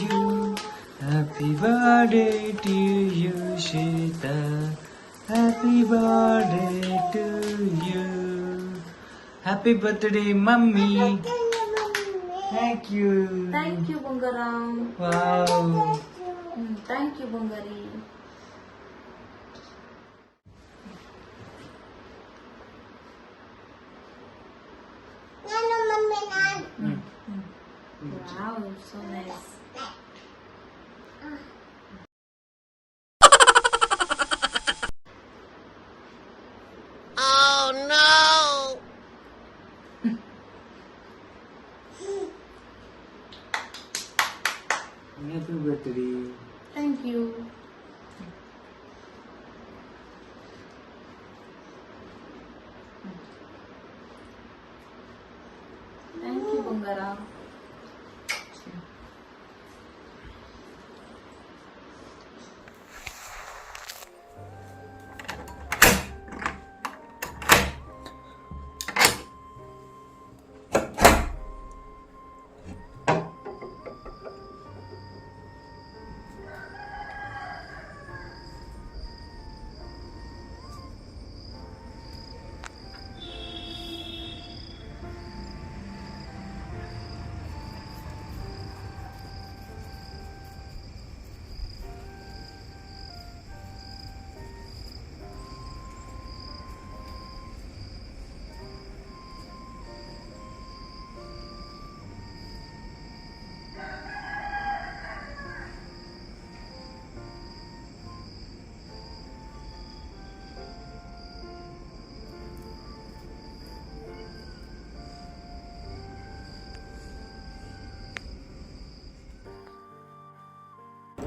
you. Happy birthday to you, Shita. Happy birthday to you. Happy birthday, Mummy. Thank you. Thank you, Bungaram. Wow. Thank you, Bungari. Wow, so nice. So nice Happy birthday. Thank you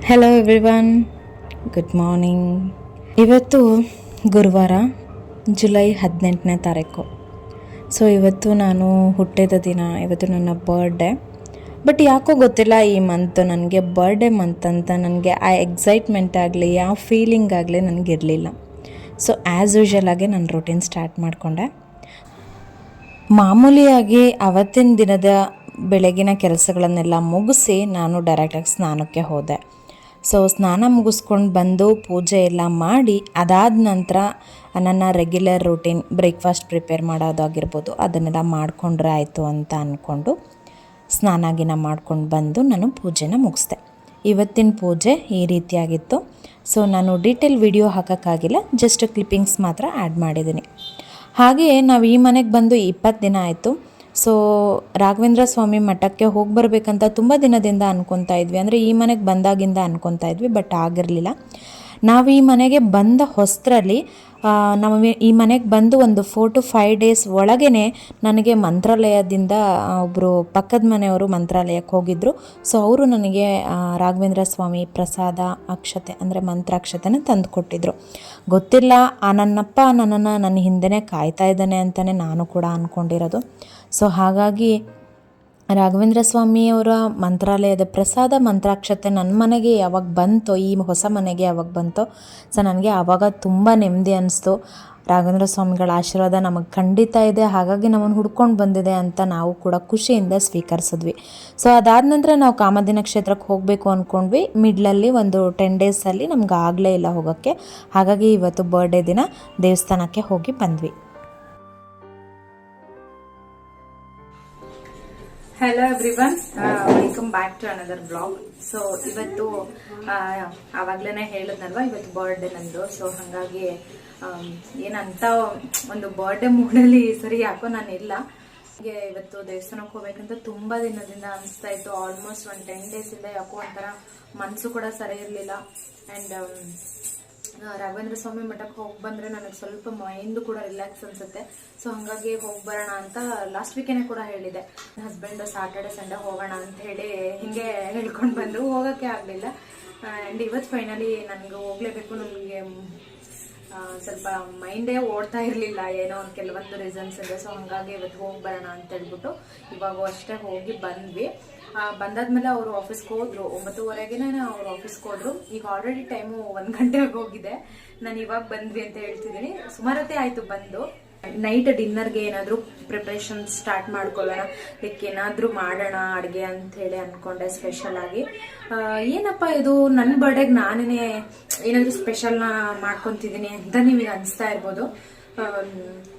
hello everyone good morning ಇವತ್ತು ಗುರುವಾರ, July ಹದಿನೆಂಟನೇ ತಾರೀಕು. So ಇವತ್ತು ನಾನು ಹುಟ್ಟಿದ ದಿನ, ಇವತ್ತು ನನ್ನ ಬರ್ಡೇ ಬಟ್ ಯಾಕೋ ಗೊತ್ತಿಲ್ಲ, ಈ ಮಂತ್ ನನಗೆ ಬರ್ಡೇ ಮಂತ್ ಅಂತ ನನಗೆ ಆ ಎಕ್ಸೈಟ್ಮೆಂಟ್ ಆಗಲಿ ಯಾವ ಫೀಲಿಂಗ್ ಆಗಲಿ ನನಗಿರಲಿಲ್ಲ ಸೊ ಆ್ಯಸ್ ಯೂಶಲ್ ಆಗಿ ನಾನು ರೂಟೀನ್ ಸ್ಟಾರ್ಟ್ ಮಾಡಿಕೊಂಡೆ. ಮಾಮೂಲಿಯಾಗಿ ಅವತ್ತಿನ ದಿನದ ಬೆಳಗಿನ ಕೆಲಸಗಳನ್ನೆಲ್ಲ ಮುಗಿಸಿ ನಾನು ಡೈರೆಕ್ಟಾಗಿ ಸ್ನಾನಕ್ಕೆ ಹೋದೆ. ಸೊ ಸ್ನಾನ ಮುಗಿಸ್ಕೊಂಡು ಬಂದು ಪೂಜೆ ಎಲ್ಲ ಮಾಡಿ, ಅದಾದ ನಂತರ ನನ್ನ ರೆಗ್ಯುಲರ್ ರೂಟೀನ್ ಬ್ರೇಕ್ಫಾಸ್ಟ್ ಪ್ರಿಪೇರ್ ಮಾಡೋದಾಗಿರ್ಬೋದು ಅದನ್ನೆಲ್ಲ ಮಾಡಿಕೊಂಡ್ರೆ ಆಯಿತು ಅಂತ ಅಂದ್ಕೊಂಡು ಸ್ನಾನ ಗಿನ ಮಾಡ್ಕೊಂಡು ಬಂದು ನಾನು ಪೂಜೆನ ಮುಗಿಸ್ದೆ. ಇವತ್ತಿನ ಪೂಜೆ ಈ ರೀತಿಯಾಗಿತ್ತು. ಸೊ ನಾನು ಡೀಟೇಲ್ ವಿಡಿಯೋ ಹಾಕೋಕ್ಕಾಗಿಲ್ಲ ಜಸ್ಟ್ ಕ್ಲಿಪ್ಪಿಂಗ್ಸ್ ಮಾತ್ರ ಆ್ಯಡ್ ಮಾಡಿದ್ದೀನಿ. ಹಾಗೆಯೇ ನಾವು ಈ ಮನೆಗೆ ಬಂದು ಇಪ್ಪತ್ತು ದಿನ ಆಯಿತು. ಸೊ ರಾಘವೇಂದ್ರ ಸ್ವಾಮಿ ಮಠಕ್ಕೆ ಹೋಗಿ ಬರಬೇಕಂತ ತುಂಬ ದಿನದಿಂದ ಅನ್ಕೊತಾ ಇದ್ವಿ. ಅಂದರೆ ಈ ಮನೆಗೆ ಬಂದಾಗಿಂದ ಅನ್ಕೊತಾ ಇದ್ವಿ, ಬಟ್ ಆಗಿರಲಿಲ್ಲ. ನಾವು ಈ ಮನೆಗೆ ಬಂದ ಹೊಸರಲ್ಲಿ ನಮ್ಮ ಈ ಮನೆಗೆ ಬಂದು ಒಂದು ಫೋರ್ ಟು ಫೈವ್ ಡೇಸ್ ಒಳಗೇ ನನಗೆ ಮಂತ್ರಾಲಯದಿಂದ ಒಬ್ಬರು ಪಕ್ಕದ ಮನೆಯವರು ಮಂತ್ರಾಲಯಕ್ಕೆ ಹೋಗಿದ್ದರು ಸೊ ಅವರು ನನಗೆ ರಾಘವೇಂದ್ರ ಸ್ವಾಮಿ ಪ್ರಸಾದ ಅಕ್ಷತೆ, ಅಂದರೆ ಮಂತ್ರಾಕ್ಷತೆನ ತಂದು ಕೊಟ್ಟಿದ್ರು ಗೊತ್ತಿಲ್ಲ, ಆ ನನ್ನಪ್ಪ ನನ್ನನ್ನು ನನ್ನ ಹಿಂದೆನೇ ಕಾಯ್ತಾ ಇದ್ದಾನೆ ಅಂತಲೇ ನಾನು ಕೂಡ ಅಂದ್ಕೊಂಡಿರೋದು ಸೊ ಹಾಗಾಗಿ ರಾಘವೇಂದ್ರ ಸ್ವಾಮಿಯವರ ಮಂತ್ರಾಲಯದ ಪ್ರಸಾದ ಮಂತ್ರಾಕ್ಷತೆ ನನ್ನ ಮನೆಗೆ ಯಾವಾಗ ಬಂತೋ, ಈ ಹೊಸ ಮನೆಗೆ ಯಾವಾಗ ಬಂತೋ, ಸೊ ನನಗೆ ಆವಾಗ ತುಂಬ ನೆಮ್ಮದಿ ಅನ್ನಿಸ್ತು ರಾಘವೇಂದ್ರ ಸ್ವಾಮಿಗಳ ಆಶೀರ್ವಾದ ನಮಗೆ ಖಂಡಿತ ಇದೆ, ಹಾಗಾಗಿ ನಮ್ಮನ್ನು ಹುಡ್ಕೊಂಡು ಬಂದಿದೆ ಅಂತ ನಾವು ಕೂಡ ಖುಷಿಯಿಂದ ಸ್ವೀಕರಿಸಿದ್ವಿ. ಸೊ ಅದಾದ ನಂತರ ನಾವು ಕಾಮದಿನ ಕ್ಷೇತ್ರಕ್ಕೆ ಹೋಗಬೇಕು ಅಂದ್ಕೊಂಡ್ವಿ ಮಿಡ್ಲಲ್ಲಿ ಒಂದು ಟೆನ್ ಡೇಸಲ್ಲಿ ನಮ್ಗೆ ಆಗಲೇ ಇಲ್ಲ ಹೋಗೋಕ್ಕೆ. ಹಾಗಾಗಿ ಇವತ್ತು ಬರ್ಡೇ ದಿನ ದೇವಸ್ಥಾನಕ್ಕೆ ಹೋಗಿ ಬಂದ್ವಿ. Hello everyone welcome back to another blog so ಇವತ್ತು ಆವಾಗ್ಲೇನೆ ಹೇಳದ್ನಲ್ವ? ಇವತ್ತು ಬರ್ಡೇ ನಂದು. ಸೊ ಹಾಗಾಗಿ ಏನಂತ ಒಂದು ಬರ್ಡೇ ಮೂಡಲ್ಲಿ ಸರಿ ಯಾಕೋ ನಾನು ಇಲ್ಲ. ಹಾಗೆ ಇವತ್ತು ದೇವಸ್ಥಾನಕ್ಕೆ ಹೋಗ್ಬೇಕಂತ ತುಂಬಾ ದಿನದಿಂದ ಅನಿಸ್ತಾ ಇತ್ತು. ಆಲ್ಮೋಸ್ಟ್ ಒಂದು ಟೆನ್ ಡೇಸ್ ಇಂದ ಯಾಕೋ ಒಂಥರ ಮನಸ್ಸು ಕೂಡ ಸರಿ ಇರಲಿಲ್ಲ. ಅಂಡ್ ರಾಘವೇಂದ್ರ ಸ್ವಾಮಿ ಮಠಕ್ಕೆ ಹೋಗಿ ಬಂದರೆ ನನಗೆ ಸ್ವಲ್ಪ ಮೈಂಡ್ ಕೂಡ ರಿಲ್ಯಾಕ್ಸ್ ಅನ್ಸುತ್ತೆ. ಸೊ ಹಾಗಾಗಿ ಹೋಗಿ ಬರೋಣ ಅಂತ ಲಾಸ್ಟ್ ವೀಕೇನೆ ಕೂಡ ಹೇಳಿದೆ. ಹಸ್ಬೆಂಡ್ ಸಾಟರ್ಡೆ ಸಂಡೇ ಹೋಗೋಣ ಅಂತ ಹೇಳಿ ಹಿಂಗೆ ಹೇಳ್ಕೊಂಡು ಬಂದು ಹೋಗೋಕ್ಕೆ ಆಗಲಿಲ್ಲ. ಆ್ಯಂಡ್ ಇವತ್ತು ಫೈನಲಿ ನನಗೆ ಹೋಗಲೇಬೇಕು ನನಗೆ ಸ್ವಲ್ಪ ಮೈಂಡೇ ಓಡ್ತಾ ಇರಲಿಲ್ಲ ಏನೋ ಒಂದು ಕೆಲವೊಂದು ರೀಸನ್ಸ್ ಇದೆ. ಸೊ ಹಾಗಾಗಿ ಇವತ್ತು ಹೋಗಿ ಬರೋಣ ಅಂತ ಹೇಳ್ಬಿಟ್ಟು ಇವಾಗ ಅಷ್ಟೇ ಹೋಗಿ ಬಂದ್ವಿ. ಬಂದಾದ್ಮೇಲೆ ಅವರು ಆಫೀಸ್ಗೆ ಹೋದ್ರು. ಒಂಬತ್ತುವರೆಗೆನೆ ಅವ್ರು ಆಫೀಸ್ಗೆ ಹೋದ್ರು. ಈಗ ಆಲ್ರೆಡಿ ಟೈಮು ಒಂದ್ ಗಂಟೆ ಹೋಗಿದೆ. ನಾನು ಇವಾಗ ಬಂದ್ವಿ ಅಂತ ಹೇಳ್ತಿದ್ದೀನಿ. ಸುಮಾರತ್ತೆ ಆಯ್ತು ಬಂದು. ನೈಟ್ ಡಿನ್ನರ್ಗೆ ಏನಾದರೂ ಪ್ರಿಪ್ರೇಷನ್ ಸ್ಟಾರ್ಟ್ ಮಾಡ್ಕೊಳ್ಳೋಣ. ಲೈಕ್ ಏನಾದರೂ ಮಾಡೋಣ ಅಡುಗೆ ಅಂತ ಹೇಳಿ ಅನ್ಕೊಂಡೆ ಸ್ಪೆಷಲ್ ಆಗಿ. ಏನಪ್ಪ ಇದು? ನನ್ನ ಬರ್ಡೇಗೆ ನಾನೇ ಏನಾದರೂ ಸ್ಪೆಷಲ್ನ ಮಾಡ್ಕೊತಿದ್ದೀನಿ ಅಂತ ನಿಮಗೆ ಅನಿಸ್ತಾ ಇರ್ಬೋದು.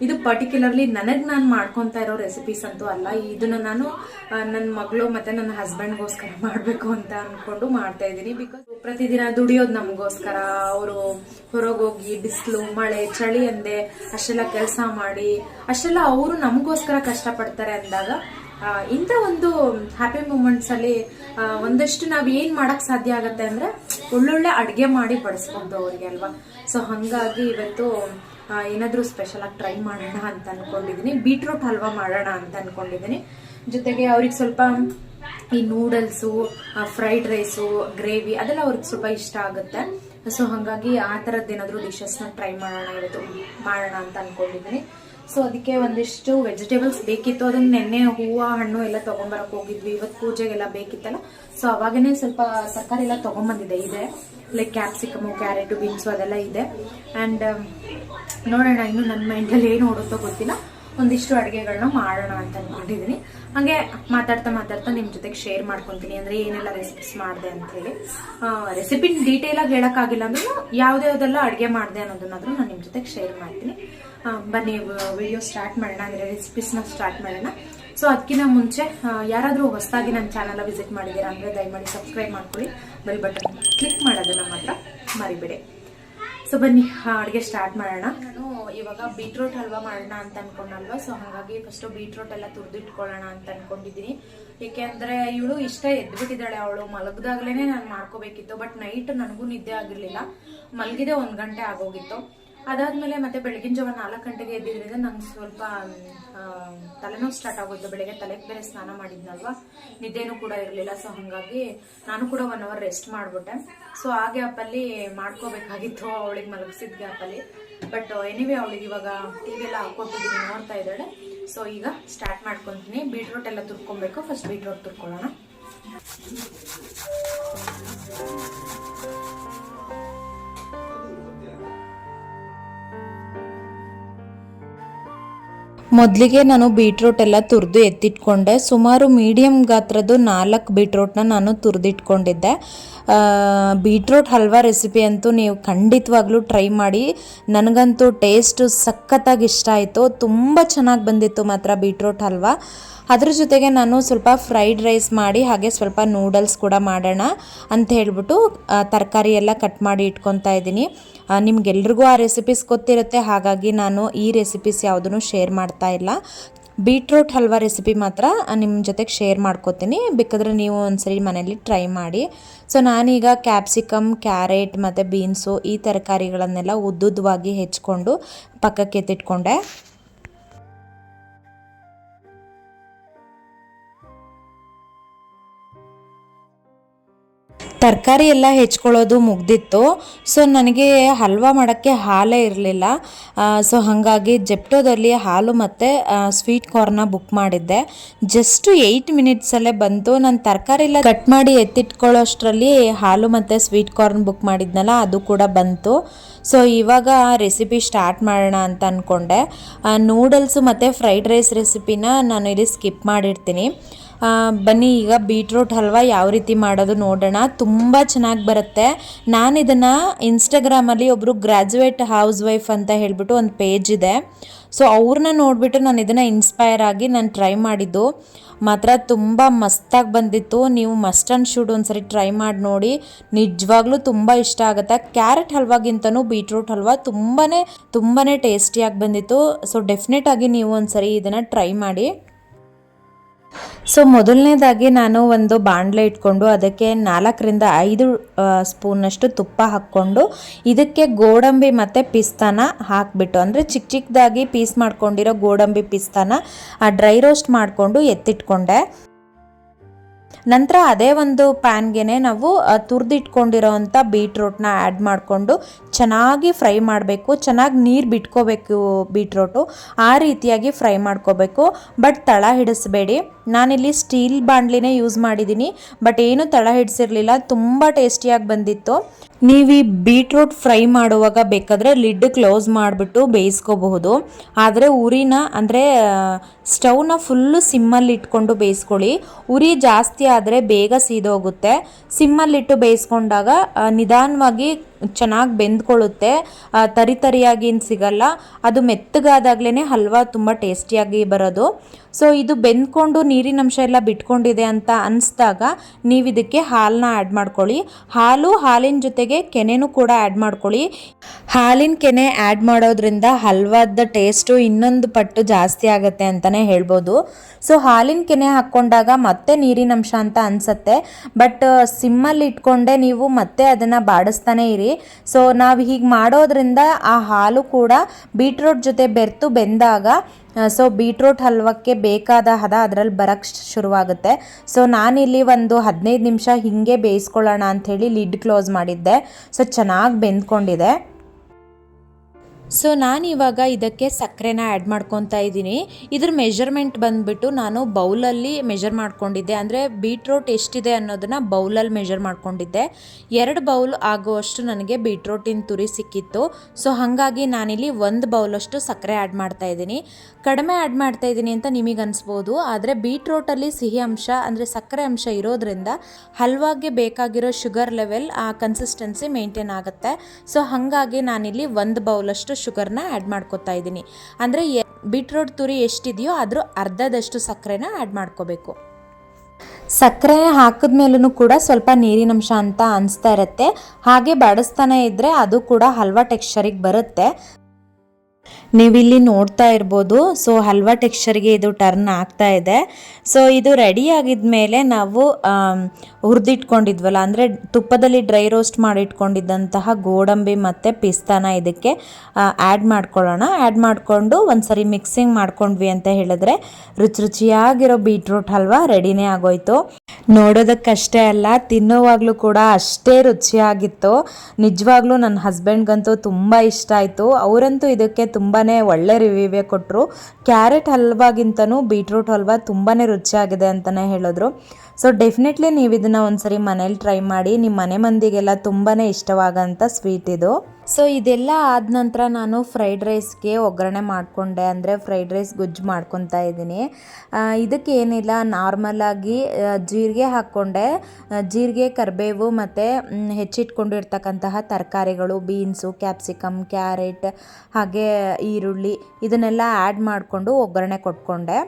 ಇದು ಪರ್ಟಿಕ್ಯುಲರ್ಲಿ ನನಗೆ ನಾನು ಮಾಡ್ಕೊತಾ ಇರೋ ರೆಸಿಪೀಸ್ ಅಂತೂ ಅಲ್ಲ. ಇದನ್ನ ನಾನು ನನ್ನ ಮಗಳು ಮತ್ತೆ ನನ್ನ ಹಸ್ಬೆಂಡ್ಗೋಸ್ಕರ ಮಾಡಬೇಕು ಅಂತ ಅನ್ಕೊಂಡು ಮಾಡ್ತಾ ಇದ್ದೀನಿ. ಬಿಕಾಸ್ ಪ್ರತಿದಿನ ದುಡಿಯೋದು ನಮಗೋಸ್ಕರ. ಅವರು ಹೊರಗೋಗಿ ಬಿಸಿಲು, ಮಳೆ, ಚಳಿ ಅಂದೆ ಅಷ್ಟೆಲ್ಲ ಕೆಲಸ ಮಾಡಿ, ಅಷ್ಟೆಲ್ಲ ಅವರು ನಮಗೋಸ್ಕರ ಕಷ್ಟಪಡ್ತಾರೆ ಅಂದಾಗ ಇಂಥ ಒಂದು ಹ್ಯಾಪಿ ಮೂಮೆಂಟ್ಸ್ ಅಲ್ಲಿ ಒಂದಷ್ಟು ನಾವ್ ಏನ್ ಮಾಡಕ್ ಸಾಧ್ಯ ಆಗತ್ತೆ ಅಂದ್ರೆ ಒಳ್ಳೊಳ್ಳೆ ಅಡ್ಗೆ ಮಾಡಿ ಬಡಿಸ್ಬೋದು ಅವ್ರಿಗೆ ಅಲ್ವಾ? ಸೊ ಹಂಗಾಗಿ ಇವತ್ತು ಏನಾದ್ರೂ ಸ್ಪೆಷಲಾಗಿ ಟ್ರೈ ಮಾಡೋಣ ಅಂತ ಅಂದ್ಕೊಂಡಿದ್ದೀನಿ ಬೀಟ್ರೂಟ್ ಹಲ್ವಾ ಮಾಡೋಣ ಅಂತ ಅಂದ್ಕೊಂಡಿದ್ದೀನಿ ಜೊತೆಗೆ ಅವ್ರಿಗೆ ಸ್ವಲ್ಪ ಈ ನೂಡಲ್ಸು ಫ್ರೈಡ್ ರೈಸು ಗ್ರೇವಿ ಅದೆಲ್ಲ ಅವ್ರಿಗೆ ಸ್ವಲ್ಪ ಇಷ್ಟ ಆಗುತ್ತೆ. ಸೊ ಹಾಗಾಗಿ ಆ ಥರದ್ದು ಏನಾದರೂ ಡಿಶಸ್ನ ಟ್ರೈ ಮಾಡೋಣ ಇವತ್ತು, ಮಾಡೋಣ ಅಂತ ಅಂದ್ಕೊಂಡಿದ್ದೀನಿ ಸೊ ಅದಕ್ಕೆ ಒಂದಿಷ್ಟು ವೆಜಿಟೇಬಲ್ಸ್ ಬೇಕಿತ್ತು. ಅದನ್ನ ನೆನ್ನೆ ಹೂವು, ಹಣ್ಣು ಎಲ್ಲ ತಗೊಂಬರಕ್ ಹೋಗಿದ್ವಿ. ಇವತ್ತು ಪೂಜೆಗೆಲ್ಲ ಬೇಕಿತ್ತಲ್ಲ. ಸೊ ಅವಾಗನೇ ಸ್ವಲ್ಪ ತರಕಾರಿ ಎಲ್ಲ ತಗೊಂಬಂದಿದೆ ಇದೆ. ಲೈಕ್ ಕ್ಯಾಪ್ಸಿಕಮು ಕ್ಯಾರೆಟು ಬೀನ್ಸು ಅದೆಲ್ಲ ಇದೆ. ಆ್ಯಂಡ್ ನೋಡೋಣ ಇನ್ನು ನನ್ನ ಮೈಂಡಲ್ಲಿ ಏನು ಓಡುತ್ತೋ ಗೊತ್ತಿಲ್ಲ. ಒಂದಿಷ್ಟು ಅಡುಗೆಗಳನ್ನ ಮಾಡೋಣ ಅಂತ ಅಂದ್ಕೊಂಡಿದ್ದೀನಿ ಹಾಗೆ ಮಾತಾಡ್ತಾ ಮಾತಾಡ್ತಾ ನಿಮ್ಮ ಜೊತೆಗೆ ಶೇರ್ ಮಾಡ್ಕೊತೀನಿ. ಅಂದರೆ ಏನೆಲ್ಲ ರೆಸಿಪೀಸ್ ಮಾಡಿದೆ ಅಂತ ಹೇಳಿ. ರೆಸಿಪಿ ಡೀಟೇಲಾಗಿ ಹೇಳೋಕ್ಕಾಗಿಲ್ಲ ಅಂದ್ರೂ ಯಾವುದೇ ಯಾವ್ದ್ಯಾವ್ದೆಲ್ಲ ಅಡುಗೆ ಮಾಡಿದೆ ಅನ್ನೋದನ್ನಾದರೂ ನಾನು ನಿಮ್ಮ ಜೊತೆಗೆ ಶೇರ್ ಮಾಡ್ತೀನಿ. ಬನ್ನಿ ವಿಡಿಯೋ ಸ್ಟಾರ್ಟ್ ಮಾಡೋಣ. ಅಂದರೆ ರೆಸಿಪೀಸ್ನ ಸ್ಟಾರ್ಟ್ ಮಾಡೋಣ. ಸೊ ಅದಕ್ಕಿಂತ ಮುಂಚೆ ಯಾರಾದರೂ ಹೊಸದಾಗಿ ನನ್ನ ಚಾನಲ್ ವಿಸಿಟ್ ಮಾಡಿದ್ದೀರಾ ಅಂದರೆ ದಯಮಾಡಿ ಸಬ್ಸ್ಕ್ರೈಬ್ ಮಾಡ್ಕೊಳ್ಳಿ. ಬೆಲ್ ಬಟನ್ ಕ್ಲಿಕ್ ಮಾಡೋದನ್ನ ಮಾತ್ರ ಮರಿಬೇಡಿ. ಸೊ ಬನ್ನಿ ಅಡುಗೆ ಸ್ಟಾರ್ಟ್ ಮಾಡೋಣ. ನಾನು ಇವಾಗ ಬೀಟ್ರೂಟ್ ಹಲ್ವಾ ಮಾಡೋಣ ಅಂತ ಅನ್ಕೊಂಡಲ್ವ? ಸೊ ಹಾಗಾಗಿ ಫಸ್ಟ್ ಬೀಟ್ರೂಟ್ ಎಲ್ಲ ತುರಿದಿಟ್ಕೊಳ್ಳೋಣ ಅಂತ ಅನ್ಕೊಂಡಿದ್ದೀನಿ. ಏಕೆಂದರೆ ಇವಳು ಇಷ್ಟ ಎದ್ಬಿಟ್ಟಿದ್ದಾಳೆ ಅವಳು. ಮಲಗ್ದಾಗ್ಲೇನೆ ನಾನು ಮಾಡ್ಕೋಬೇಕಿತ್ತು. ಬಟ್ ನೈಟ್ ನನಗೂ ನಿದ್ದೆ ಆಗಿರಲಿಲ್ಲ. ಮಲಗಿದೆ ಒಂದು ಗಂಟೆ ಆಗೋಗಿತ್ತು. ಅದಾದಮೇಲೆ ಮತ್ತೆ ಬೆಳಗಿನ ಜಾವ ನಾಲ್ಕು ಗಂಟೆಗೆ ಎದ್ದಿದ್ರಿಂದ ನಂಗೆ ಸ್ವಲ್ಪ ತಲೆನೋವು ಸ್ಟಾರ್ಟ್ ಆಗೋದು ಬೆಳಗ್ಗೆ ತಲೆಗೆ ಬೇರೆ ಸ್ನಾನ ಮಾಡಿದ್ನಲ್ವಾ? ನಿದ್ದೆನೂ ಕೂಡ ಇರಲಿಲ್ಲ ಸೊ ಹಾಗಾಗಿ ನಾನು ಕೂಡ ಒನ್ ಅವರ್ ರೆಸ್ಟ್ ಮಾಡ್ಬಿಟ್ಟೆ. ಸೊ ಆ ಗ್ಯಾಪಲ್ಲಿ ಮಾಡ್ಕೋಬೇಕಾಗಿತ್ತು ಅವಳಿಗೆ ಮಲಗಿಸಿದ ಗ್ಯಾಪಲ್ಲಿ ಬಟ್ ಎನಿವೆ ಅವಳಿಗೆ ಇವಾಗ ಟಿ ವಿ ಎಲ್ಲ ಹಾಕೊಟ್ಟಿದ್ದೀನಿ ನೋಡ್ತಾ ಇದ್ದಾಳೆ. ಸೊ ಈಗ ಸ್ಟಾರ್ಟ್ ಮಾಡ್ಕೊತೀನಿ. ಬೀಟ್ರೂಟ್ ಎಲ್ಲ ತುರ್ಕೊಬೇಕು. First beetroot ತುರ್ಕೊಳ್ಳೋಣ. ಮೊದಲಿಗೆ ನಾನು ಬೀಟ್ರೂಟ್ ಎಲ್ಲ ತುರಿದು ಎತ್ತಿಟ್ಕೊಂಡೆ. ಸುಮಾರು ಮೀಡಿಯಮ್ ಗಾತ್ರದ್ದು ನಾಲ್ಕು ಬೀಟ್ರೂಟ್ನ ನಾನು ತುರಿದಿಟ್ಕೊಂಡಿದ್ದೆ. ಬೀಟ್ರೂಟ್ ಹಲ್ವಾ ರೆಸಿಪಿ ಅಂತೂ ನೀವು ಖಂಡಿತವಾಗ್ಲೂ ಟ್ರೈ ಮಾಡಿ. ನನಗಂತೂ ಟೇಸ್ಟು ಸಖತ್ತಾಗಿ ಇಷ್ಟ ಆಯಿತು. ತುಂಬ ಚೆನ್ನಾಗಿ ಬಂದಿತ್ತು ಮಾತ್ರ ಬೀಟ್ರೂಟ್ ಹಲ್ವಾ ಅದ್ರ ಜೊತೆಗೆ ನಾನು ಸ್ವಲ್ಪ ಫ್ರೈಡ್ ರೈಸ್ ಮಾಡಿ, ಹಾಗೆ ಸ್ವಲ್ಪ ನೂಡಲ್ಸ್ ಕೂಡ ಮಾಡೋಣ ಅಂತ ಹೇಳ್ಬಿಟ್ಟು ತರಕಾರಿ ಎಲ್ಲ ಕಟ್ ಮಾಡಿ ಇಟ್ಕೊತಾ ಇದ್ದೀನಿ. ನಿಮ್ಗೆಲ್ರಿಗೂ ಆ ರೆಸಿಪೀಸ್ ಗೊತ್ತಿರುತ್ತೆ. ಹಾಗಾಗಿ ನಾನು ಈ ರೆಸಿಪೀಸ್ ಯಾವುದನ್ನು ಶೇರ್ ಮಾಡ್ತಾ ಇಲ್ಲ. ಬೀಟ್ರೂಟ್ ಹಲ್ವಾ ರೆಸಿಪಿ ಮಾತ್ರ ನಿಮ್ಮ ಜೊತೆಗೆ ಶೇರ್ ಮಾಡ್ಕೋತೀನಿ. ಬೇಕಾದ್ರೆ ನೀವು ಒಂದ್ಸರಿ ಮನೇಲಿ ಟ್ರೈ ಮಾಡಿ. ಸೊ ನಾನೀಗ ಕ್ಯಾಪ್ಸಿಕಮ್ ಕ್ಯಾರೆಟ್ ಮತ್ತು ಬೀನ್ಸು ಈ ತರಕಾರಿಗಳನ್ನೆಲ್ಲ ಉದ್ದುದ್ದವಾಗಿ ಹೆಚ್ಕೊಂಡು ಪಕ್ಕಕ್ಕೆ ಎತ್ತಿಟ್ಕೊಂಡೆ ತರಕಾರಿ ಎಲ್ಲ ಹೆಚ್ಕೊಳ್ಳೋದು ಮುಗ್ದಿತ್ತು. ಸೊ ನನಗೆ ಹಲ್ವಾ ಮಾಡೋಕ್ಕೆ ಹಾಲೇ ಇರಲಿಲ್ಲ. ಸೊ ಹಾಗಾಗಿ ಜೆಪ್ಟೋದಲ್ಲಿ ಹಾಲು ಮತ್ತು ಸ್ವೀಟ್ ಕಾರ್ನ ಬುಕ್ ಮಾಡಿದ್ದೆ. ಜಸ್ಟ್ ಏಯ್ಟ್ ಮಿನಿಟ್ಸಲ್ಲೇ ಬಂತು. ನಾನು ತರಕಾರಿ ಎಲ್ಲ ಕಟ್ ಮಾಡಿ ಎತ್ತಿಟ್ಕೊಳ್ಳೋಷ್ಟರಲ್ಲಿ ಹಾಲು ಮತ್ತು ಸ್ವೀಟ್ ಕಾರ್ನ್ ಬುಕ್ ಮಾಡಿದ್ನಲ್ಲ, ಅದು ಕೂಡ ಬಂತು. ಸೊ ಇವಾಗ ರೆಸಿಪಿ ಸ್ಟಾರ್ಟ್ ಮಾಡೋಣ ಅಂತ ಅಂದ್ಕೊಂಡೆ ನೂಡಲ್ಸು ಮತ್ತು ಫ್ರೈಡ್ ರೈಸ್ ರೆಸಿಪಿನ ನಾನು ಇಲ್ಲಿ ಸ್ಕಿಪ್ ಮಾಡಿರ್ತೀನಿ. ಬನ್ನಿ, ಈಗ ಬೀಟ್ರೂಟ್ ಹಲ್ವಾ ಯಾವ ರೀತಿ ಮಾಡೋದು ನೋಡೋಣ. ತುಂಬ ಚೆನ್ನಾಗಿ ಬರುತ್ತೆ. ನಾನು ಇದನ್ನು ಇನ್ಸ್ಟಾಗ್ರಾಮಲ್ಲಿ ಒಬ್ಬರು ಗ್ರ್ಯಾಜುಯೇಟ್ ಹೌಸ್ ವೈಫ್ ಅಂತ ಹೇಳಿಬಿಟ್ಟು ಒಂದು ಪೇಜ್ ಇದೆ. ಸೊ ಅವ್ರನ್ನ ನೋಡಿಬಿಟ್ಟು ನಾನು ಇದನ್ನು ಇನ್ಸ್ಪೈರ್ ಆಗಿ ನಾನು ಟ್ರೈ ಮಾಡಿದ್ದು. ಮಾತ್ರ ತುಂಬ ಮಸ್ತಾಗಿ ಬಂದಿತ್ತು. ನೀವು ಮಸ್ಟ್ ಆ್ಯಂಡ್ ಶುಡ್ ಒಂದ್ಸರಿ ಟ್ರೈ ಮಾಡಿ ನೋಡಿ. ನಿಜವಾಗ್ಲೂ ತುಂಬ ಇಷ್ಟ ಆಗುತ್ತೆ. ಕ್ಯಾರೆಟ್ ಹಲ್ವಾಗಿಂತನೂ ಬೀಟ್ರೂಟ್ ಹಲ್ವಾ ತುಂಬಾ ತುಂಬಾ ಟೇಸ್ಟಿಯಾಗಿ ಬಂದಿತ್ತು. ಸೊ ಡೆಫಿನೆಟ್ ಆಗಿ ನೀವು ಒಂದ್ಸರಿ ಇದನ್ನು ಟ್ರೈ ಮಾಡಿ. ಸೊ ಮೊದಲನೇದಾಗಿ ನಾನು ಒಂದು ಬಾಣಲೆ ಇಟ್ಕೊಂಡು ಅದಕ್ಕೆ ನಾಲ್ಕರಿಂದ ಐದು ಸ್ಪೂನಷ್ಟು ತುಪ್ಪ ಹಾಕ್ಕೊಂಡು ಇದಕ್ಕೆ ಗೋಡಂಬಿ ಮತ್ತು ಪಿಸ್ತಾನ ಹಾಕ್ಬಿಟ್ಟು, ಅಂದರೆ ಚಿಕ್ಕ ಚಿಕ್ಕದಾಗಿ ಪೀಸ್ ಮಾಡ್ಕೊಂಡಿರೋ ಗೋಡಂಬಿ ಪಿಸ್ತಾನ ಆ ಡ್ರೈ ರೋಸ್ಟ್ ಮಾಡಿಕೊಂಡು ಎತ್ತಿಟ್ಕೊಂಡೆ. ನಂತರ ಅದೇ ಒಂದು ಪ್ಯಾನ್ಗೆ ನಾವು ತುರಿದಿಟ್ಕೊಂಡಿರೋವಂಥ ಬೀಟ್ರೂಟ್ನ ಆ್ಯಡ್ ಮಾಡಿಕೊಂಡು ಚೆನ್ನಾಗಿ ಫ್ರೈ ಮಾಡಬೇಕು. ಚೆನ್ನಾಗಿ ನೀರು ಬಿಟ್ಕೋಬೇಕು ಬೀಟ್ರೂಟು. ಆ ರೀತಿಯಾಗಿ ಫ್ರೈ ಮಾಡ್ಕೋಬೇಕು. ಬಟ್ ತಳ ಹಿಡಿಸ್ಬೇಡಿ. ನಾನಿಲ್ಲಿ ಸ್ಟೀಲ್ ಬಾಂಡ್ಲಿನೇ ಯೂಸ್ ಮಾಡಿದ್ದೀನಿ. ಬಟ್ ಏನು ತಳ ಹಿಡಿಸಿರಲಿಲ್ಲ. ತುಂಬ ಟೇಸ್ಟಿಯಾಗಿ ಬಂದಿತ್ತು. ನೀವು ಬೀಟ್ರೂಟ್ ಫ್ರೈ ಮಾಡುವಾಗ ಬೇಕಾದರೆ ಲಿಡ್ ಕ್ಲೋಸ್ ಮಾಡಿಬಿಟ್ಟು ಬೇಯಿಸ್ಕೋಬಹುದು. ಆದರೆ ಉರಿನ ಅಂದರೆ ಸ್ಟವ್ನ ಫುಲ್ಲು ಸಿಮ್ಮಲ್ಲಿ ಇಟ್ಕೊಂಡು ಬೇಯಿಸ್ಕೊಳ್ಳಿ. ಉರಿ ಜಾಸ್ತಿ ಆದರೆ ಬೇಗ ಸೀದೋಗುತ್ತೆ. ಸಿಮ್ಮಲ್ಲಿಟ್ಟು ಬೇಯಿಸ್ಕೊಂಡಾಗ ನಿಧಾನವಾಗಿ ಚೆನ್ನಾಗಿ ಬೆಂದ್ಕೊಳ್ಳುತ್ತೆ. ತರಿ ತರಿಯಾಗಿ ಸಿಗಲ್ಲ. ಅದು ಮೆತ್ತಗಾದಾಗ್ಲೇ ಹಲ್ವಾ ತುಂಬ ಟೇಸ್ಟಿಯಾಗಿ ಬರೋದು. ಸೊ ಇದು ಬೆಂದ್ಕೊಂಡು ನೀರಿನಂಶ ಎಲ್ಲ ಬಿಟ್ಕೊಂಡಿದೆ ಅಂತ ಅನಿಸ್ದಾಗ ನೀವು ಇದಕ್ಕೆ ಹಾಲನ್ನ ಆ್ಯಡ್ ಮಾಡ್ಕೊಳ್ಳಿ. ಹಾಲು ಹಾಲಿನ ಜೊತೆಗೆ ಕೆನೆನೂ ಕೂಡ ಆ್ಯಡ್ ಮಾಡ್ಕೊಳ್ಳಿ. ಹಾಲಿನ ಕೆನೆ ಆ್ಯಡ್ ಮಾಡೋದ್ರಿಂದ ಹಲ್ವಾದ ಟೇಸ್ಟು ಇನ್ನೊಂದು ಪಟ್ಟು ಜಾಸ್ತಿ ಆಗುತ್ತೆ ಅಂತಲೇ ಹೇಳ್ಬೋದು. ಸೊ ಹಾಲಿನ ಕೆನೆ ಹಾಕ್ಕೊಂಡಾಗ ಮತ್ತೆ ನೀರಿನಂಶ ಅಂತ ಅನಿಸುತ್ತೆ. ಬಟ್ ಸಿಮ್ಮಲ್ಲಿ ಇಟ್ಕೊಂಡೆ ನೀವು ಮತ್ತೆ ಅದನ್ನು ಬಾಡಿಸ್ತಾನೆ ಇರಿ. ಸೊ ನಾವು ಹೀಗೆ ಮಾಡೋದ್ರಿಂದ ಆ ಹಾಲು ಕೂಡ ಬೀಟ್ರೋಟ್ ಜೊತೆ ಬೆರೆತು ಬೆಂದಾಗ ಸೊ ಬೀಟ್ರೋಟ್ ಹಲ್ವಕ್ಕೆ ಬೇಕಾದ ಹದ ಅದರಲ್ಲಿ ಬರಕ್ಕೆ ಶುರುವಾಗುತ್ತೆ. ಸೊ ನಾನಿಲ್ಲಿ ಒಂದು ಹದಿನೈದು ನಿಮಿಷ ಹೀಗೆ ಬೇಯಿಸ್ಕೊಳ್ಳೋಣ ಅಂಥೇಳಿ ಲಿಡ್ ಕ್ಲೋಸ್ ಮಾಡಿದ್ದೆ. ಸೊ ಚೆನ್ನಾಗಿ ಬೆಂದ್ಕೊಂಡಿದೆ. ಸೊ ನಾನಿವಾಗ ಇದಕ್ಕೆ ಸಕ್ಕರೆನ ಆ್ಯಡ್ ಮಾಡ್ಕೊತಾ ಇದ್ದೀನಿ. ಇದ್ರ ಮೆಷರ್ಮೆಂಟ್ ಬಂದುಬಿಟ್ಟು ನಾನು ಬೌಲಲ್ಲಿ ಮೆಷರ್ ಮಾಡ್ಕೊಂಡಿದ್ದೆ. ಅಂದರೆ ಬೀಟ್ರೋಟ್ ಎಷ್ಟಿದೆ ಅನ್ನೋದನ್ನು ಬೌಲಲ್ಲಿ ಮೆಷರ್ ಮಾಡ್ಕೊಂಡಿದ್ದೆ. ಎರಡು ಬೌಲ್ ಆಗುವಷ್ಟು ನನಗೆ ಬೀಟ್ರೋಟಿನ ತುರಿ ಸಿಕ್ಕಿತ್ತು. ಸೊ ಹಾಗಾಗಿ ನಾನಿಲ್ಲಿ ಒಂದು ಬೌಲಷ್ಟು ಸಕ್ಕರೆ ಆ್ಯಡ್ ಮಾಡ್ತಾ ಇದ್ದೀನಿ. ಕಡಿಮೆ ಆ್ಯಡ್ ಮಾಡ್ತಾ ಇದ್ದೀನಿ ಅಂತ ನಿಮಗೆ ಅನಿಸ್ಬೋದು, ಆದರೆ ಬೀಟ್ರೋಟಲ್ಲಿ ಸಿಹಿ ಅಂಶ, ಅಂದರೆ ಸಕ್ಕರೆ ಅಂಶ ಇರೋದ್ರಿಂದ ಹಲ್ವಾಗೆ ಬೇಕಾಗಿರೋ ಶುಗರ್ ಲೆವೆಲ್ ಆ ಕನ್ಸಿಸ್ಟೆನ್ಸಿ ಮೇಂಟೈನ್ ಆಗುತ್ತೆ. ಸೊ ಹಾಗಾಗಿ ನಾನಿಲ್ಲಿ ಒಂದು ಬೌಲಷ್ಟು ಶುಗರ್ನ ಆ್ಯಡ್ ಮಾಡ್ಕೊತಾ ಇದ್ದೀನಿ. ಅಂದರೆ ಬೀಟ್ರೋಟ್ ತುರಿ ಎಷ್ಟಿದೆಯೋ ಅದ್ರ ಅರ್ಧದಷ್ಟು ಸಕ್ಕರೆನ ಆ್ಯಡ್ ಮಾಡ್ಕೋಬೇಕು. ಸಕ್ಕರೆ ಹಾಕಿದ ಮೇಲೂ ಕೂಡ ಸ್ವಲ್ಪ ನೀರಿನಂಶ ಅಂತ ಅನಿಸ್ತಾ ಇರುತ್ತೆ. ಹಾಗೆ ಬಡಿಸ್ತಾನೆ ಇದ್ದರೆ ಅದು ಕೂಡ ಹಲ್ವಾ ಟೆಕ್ಸ್ಚರಿಗೆ ಬರುತ್ತೆ. ನೀವಿಲ್ಲಿ ನೋಡ್ತಾ ಇರ್ಬೋದು. ಸೊ ಹಲ್ವಾ ಟೆಕ್ಸ್ಚರ್ಗೆ ಇದು ಟರ್ನ್ ಆಗ್ತಾ ಇದೆ. ಸೊ ಇದು ರೆಡಿ ಆಗಿದ್ಮೇಲೆ ನಾವು ಆಮ್, ಹುರಿದಿಟ್ಕೊಂಡಿದ್ವಲ್ಲ ಅಂದರೆ ತುಪ್ಪದಲ್ಲಿ ಡ್ರೈ ರೋಸ್ಟ್ ಮಾಡಿಟ್ಕೊಂಡಿದ್ದಂತಹ ಗೋಡಂಬಿ ಮತ್ತು ಪಿಸ್ತಾನ ಇದಕ್ಕೆ ಆ್ಯಡ್ ಮಾಡ್ಕೊಳ್ಳೋಣ. ಆ್ಯಡ್ ಮಾಡಿಕೊಂಡು ಒಂದ್ಸರಿ ಮಿಕ್ಸಿಂಗ್ ಮಾಡ್ಕೊಂಡ್ವಿ ಅಂತ ಹೇಳಿದ್ರೆ ರುಚಿ ರುಚಿಯಾಗಿರೋ ಬೀಟ್ರೂಟ್ ಹಲ್ವಾ ರೆಡಿನೇ ಆಗೋಯ್ತು. ನೋಡೋದಕ್ಕಷ್ಟೇ ಅಲ್ಲ, ತಿನ್ನುವಾಗಲೂ ಕೂಡ ಅಷ್ಟೇ ರುಚಿಯಾಗಿತ್ತು. ನಿಜವಾಗ್ಲೂ ನನ್ನ ಹಸ್ಬೆಂಡ್ಗಂತೂ ತುಂಬ ಇಷ್ಟ ಆಯಿತು. ಅವರಂತೂ ಇದಕ್ಕೆ ತುಂಬಾ ಒಳ್ಳೆ ರಿವ್ಯೂವೇ ಕೊಟ್ಟರು ಕ್ಯಾರೆಟ್ ಹಲ್ವಾಗಿಂತನೂ ಬೀಟ್ರೂಟ್ ಹಲ್ವಾ ತುಂಬಾ ರುಚಿಯಾಗಿದೆ ಅಂತಲೇ ಹೇಳಿದ್ರು. ಸೊ, ಡೆಫಿನೆಟ್ಲಿ ನೀವು ಇದನ್ನು ಒಂದ್ಸರಿ ಮನೇಲಿ ಟ್ರೈ ಮಾಡಿ ನಿಮ್ಮ ಮನೆ ಮಂದಿಗೆಲ್ಲ ತುಂಬಾ ಇಷ್ಟವಾಗಂಥ ಸ್ವೀಟ್ ಇದು. ಸೊ ಇದೆಲ್ಲ ಆದ ನಂತರ ನಾನು ಫ್ರೈಡ್ ರೈಸ್ಗೆ ಒಗ್ಗರಣೆ ಮಾಡಿಕೊಂಡೆ. ಅಂದರೆ ಫ್ರೈಡ್ ರೈಸ್ ಗುಜ್ಜು ಮಾಡ್ಕೊತಾ ಇದ್ದೀನಿ. ಇದಕ್ಕೇನಿಲ್ಲ ನಾರ್ಮಲಾಗಿ ಜೀರಿಗೆ ಹಾಕ್ಕೊಂಡೆ. ಜೀರಿಗೆ, ಕರಿಬೇವು ಮತ್ತು ಹೆಚ್ಚಿಟ್ಕೊಂಡಿರ್ತಕ್ಕಂತಹ ತರಕಾರಿಗಳು ಬೀನ್ಸು ಕ್ಯಾಪ್ಸಿಕಮ್ ಕ್ಯಾರೆಟ್ ಹಾಗೆ ಈರುಳ್ಳಿ ಇದನ್ನೆಲ್ಲ ಆ್ಯಡ್ ಮಾಡಿಕೊಂಡು ಒಗ್ಗರಣೆ ಕೊಟ್ಕೊಂಡೆ.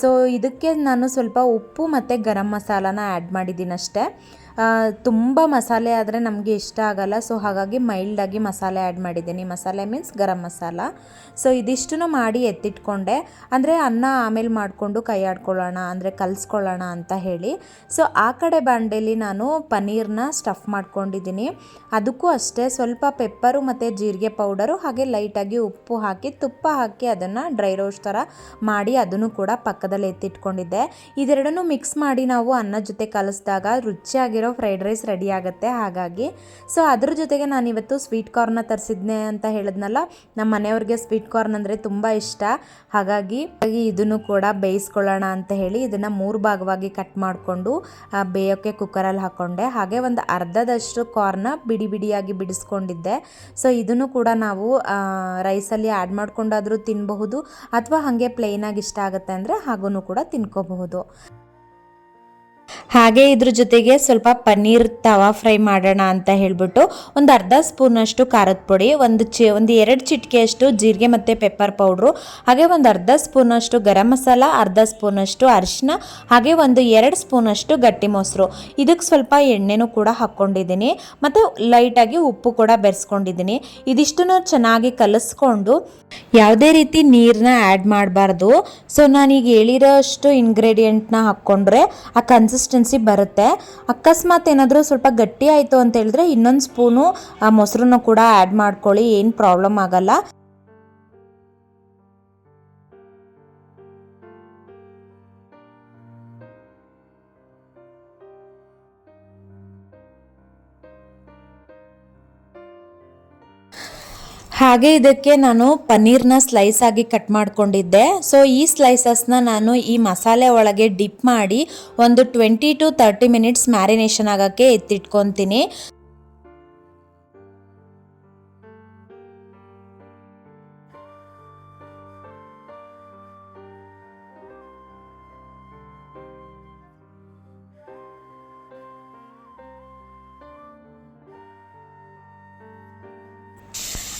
ಸೊ ಇದಕ್ಕೆ ನಾನು ಸ್ವಲ್ಪ ಉಪ್ಪು ಮತ್ತು ಗರಂ ಮಸಾಲಾನ ಆ್ಯಡ್ ಮಾಡಿದ್ದೀನಿ ಅಷ್ಟೇ ತುಂಬ ಮಸಾಲೆ ಆದರೆ ನಮಗೆ ಇಷ್ಟ ಆಗಲ್ಲ. ಸೊ ಹಾಗಾಗಿ ಮೈಲ್ಡಾಗಿ ಮಸಾಲೆ ಆ್ಯಡ್ ಮಾಡಿದ್ದೀನಿ. ಮಸಾಲೆ ಮೀನ್ಸ್ ಗರಂ ಮಸಾಲ. ಸೊ ಇದಿಷ್ಟನ್ನು ಮಾಡಿ ಎತ್ತಿಟ್ಕೊಂಡೆ. ಅಂದರೆ ಅನ್ನ ಆಮೇಲೆ ಮಾಡಿಕೊಂಡು ಕೈ ಆಡ್ಕೊಳ್ಳೋಣ, ಅಂದರೆ ಕಲಿಸ್ಕೊಳ್ಳೋಣ ಅಂತ ಹೇಳಿ. ಸೊ ಆ ಕಡೆ ಬಾಂಡೆಲಿ ನಾನು ಪನ್ನೀರ್ನ ಸ್ಟಫ್ ಮಾಡ್ಕೊಂಡಿದ್ದೀನಿ. ಅದಕ್ಕೂ ಅಷ್ಟೇ ಸ್ವಲ್ಪ ಪೆಪ್ಪರು ಮತ್ತು ಜೀರಿಗೆ ಪೌಡರು ಹಾಗೆ ಲೈಟಾಗಿ ಉಪ್ಪು ಹಾಕಿ, ತುಪ್ಪ ಹಾಕಿ ಅದನ್ನು ಡ್ರೈ ರೋಸ್ಟ್ ಥರ ಮಾಡಿ ಅದನ್ನು ಕೂಡ ಪಕ್ಕದಲ್ಲಿ ಎತ್ತಿಟ್ಕೊಂಡಿದ್ದೆ. ಇದೆರಡನ್ನೂ ಮಿಕ್ಸ್ ಮಾಡಿ ನಾವು ಅನ್ನ ಜೊತೆ ಕಲಿಸಿದಾಗ ರುಚಿಯಾಗಿರೋ ಫ್ರೈಡ್ ರೈಸ್ ರೆಡಿ ಆಗುತ್ತೆ. ಹಾಗಾಗಿ ಸೊ ಅದ್ರ ಜೊತೆಗೆ ನಾನು ಇವತ್ತು ಸ್ವೀಟ್ ಕಾರ್ನ ತರಿಸಿದ್ನೆ ಅಂತ ಹೇಳಿದ್ನಲ್ಲ ನಮ್ಮ ಮನೆಯವ್ರಿಗೆ ಸ್ವೀಟ್ ಕಾರ್ನ್ ಅಂದರೆ ತುಂಬ ಇಷ್ಟ. ಹಾಗಾಗಿ ಇದನ್ನು ಕೂಡ ಬೇಯಿಸ್ಕೊಳ್ಳೋಣ ಅಂತ ಹೇಳಿ ಇದನ್ನು ಮೂರು ಭಾಗವಾಗಿ ಕಟ್ ಮಾಡಿಕೊಂಡು ಬೇಯೋಕ್ಕೆ ಕುಕ್ಕರಲ್ಲಿ ಹಾಕ್ಕೊಂಡೆ ಹಾಗೆ ಒಂದು ಅರ್ಧದಷ್ಟು ಕಾರ್ನ ಬಿಡಿ ಬಿಡಿಯಾಗಿ ಬಿಡಿಸ್ಕೊಂಡಿದ್ದೆ. ಸೊ ಇದನ್ನು ಕೂಡ ನಾವು ರೈಸಲ್ಲಿ ಆ್ಯಡ್ ಮಾಡಿಕೊಂಡಾದರೂ ತಿನ್ನಬಹುದು ಅಥವಾ ಹಾಗೆ ಪ್ಲೇನಾಗಿ ಇಷ್ಟ ಆಗುತ್ತೆ ಅಂದರೆ ಹಾಗೂ ಕೂಡ ತಿನ್ಕೋಬಹುದು. ಹಾಗೆ ಇದ್ರ ಜೊತೆಗೆ ಸ್ವಲ್ಪ ಪನ್ನೀರ್ ತವಾ ಫ್ರೈ ಮಾಡೋಣ ಅಂತ ಹೇಳ್ಬಿಟ್ಟು ಒಂದು ಅರ್ಧ ಸ್ಪೂನಷ್ಟು ಖಾರದ ಪುಡಿ, ಒಂದು ಚಿ, ಒಂದು ಎರಡು ಚಿಟಿಕೆಯಷ್ಟು ಜೀರಿಗೆ ಮತ್ತು ಪೆಪ್ಪರ್ ಪೌಡ್ರು ಹಾಗೆ ಒಂದು ಅರ್ಧ ಸ್ಪೂನಷ್ಟು ಗರಂ ಮಸಾಲ, ಅರ್ಧ ಸ್ಪೂನಷ್ಟು ಅರಿಶಿನ ಹಾಗೆ ಒಂದು ಎರಡು ಸ್ಪೂನಷ್ಟು ಗಟ್ಟಿ ಮೊಸರು. ಇದಕ್ಕೆ ಸ್ವಲ್ಪ ಎಣ್ಣೆನೂ ಕೂಡ ಹಾಕ್ಕೊಂಡಿದ್ದೀನಿ ಮತ್ತು ಲೈಟಾಗಿ ಉಪ್ಪು ಕೂಡ ಬೆರೆಸ್ಕೊಂಡಿದ್ದೀನಿ. ಇದಿಷ್ಟನ್ನು ಚೆನ್ನಾಗಿ ಕಲಿಸ್ಕೊಂಡು ಯಾವುದೇ ರೀತಿ ನೀರನ್ನ ಆ್ಯಡ್ ಮಾಡಬಾರ್ದು. ಸೊ ನಾನೀಗ ಹೇಳಿರೋಷ್ಟು ಇಂಗ್ರೀಡಿಯೆಂಟ್ನ ಹಾಕ್ಕೊಂಡ್ರೆ ಆ ಕನ್ಸಿಸ್ಟೆನ್ಸಿ ಬರುತ್ತೆ. ಅಕಸ್ಮಾತ್ ಏನಾದರೂ ಸ್ವಲ್ಪ ಗಟ್ಟಿ ಆಯಿತು ಅಂತ ಹೇಳಿದ್ರೆ ಇನ್ನೊಂದು ಸ್ಪೂನು ಆ ಮೊಸರನ್ನು ಕೂಡ ಆ್ಯಡ್ ಮಾಡ್ಕೊಳ್ಳಿ, ಏನು ಪ್ರಾಬ್ಲಮ್ ಆಗಲ್ಲ. ಹಾಗೆ ಇದಕ್ಕೆ ನಾನು ಪನ್ನೀರ್ನ ಸ್ಲೈಸ್ ಆಗಿ ಕಟ್ ಮಾಡ್ಕೊಂಡಿದ್ದೆ. ಸೊ ಈ ಸ್ಲೈಸಸ್ನ ನಾನು ಈ ಮಸಾಲೆ ಒಳಗೆ ಡಿಪ್ ಮಾಡಿ ಒಂದು twenty to thirty minutes marination ಆಗೋಕ್ಕೆ ಎತ್ತಿಟ್ಕೊತೀನಿ.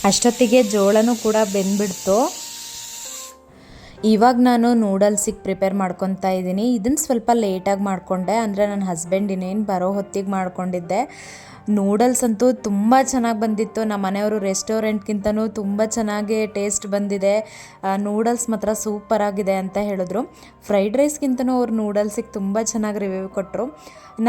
ಅಷ್ಟೊತ್ತಿಗೆ ಜೋಳನೂ ಕೂಡ ಬೆಂದ್ಬಿಡ್ತು. ಇವಾಗ ನಾನು ನೂಡಲ್ಸಿಗೆ ಪ್ರಿಪೇರ್ ಮಾಡ್ಕೊತಾ ಇದ್ದೀನಿ. ಇದನ್ನು ಸ್ವಲ್ಪ ಲೇಟಾಗಿ ಮಾಡಿಕೊಂಡೆ. ಅಂದರೆ ನನ್ನ ಹಸ್ಬೆಂಡ್ ಇನ್ನೇನು ಬರೋ ಹೊತ್ತಿಗೆ ಮಾಡ್ಕೊಂಡಿದ್ದೆ. ನೂಡಲ್ಸ್ ಅಂತೂ ತುಂಬ ಚೆನ್ನಾಗಿ ಬಂದಿತ್ತು. ನಮ್ಮ ಮನೆಯವರು ರೆಸ್ಟೋರೆಂಟ್ಗಿಂತನೂ ತುಂಬ ಚೆನ್ನಾಗಿ ಟೇಸ್ಟ್ ಬಂದಿದೆ. ನೂಡಲ್ಸ್ ಮಾತ್ರ ಸೂಪರ್ ಆಗಿದೆ ಅಂತ ಹೇಳಿದ್ರು. ಫ್ರೈಡ್ ರೈಸ್ಗಿಂತನೂ ಅವ್ರು ನೂಡಲ್ಸಿಗೆ ತುಂಬ ಚೆನ್ನಾಗಿ ರಿವ್ಯೂ ಕೊಟ್ಟರು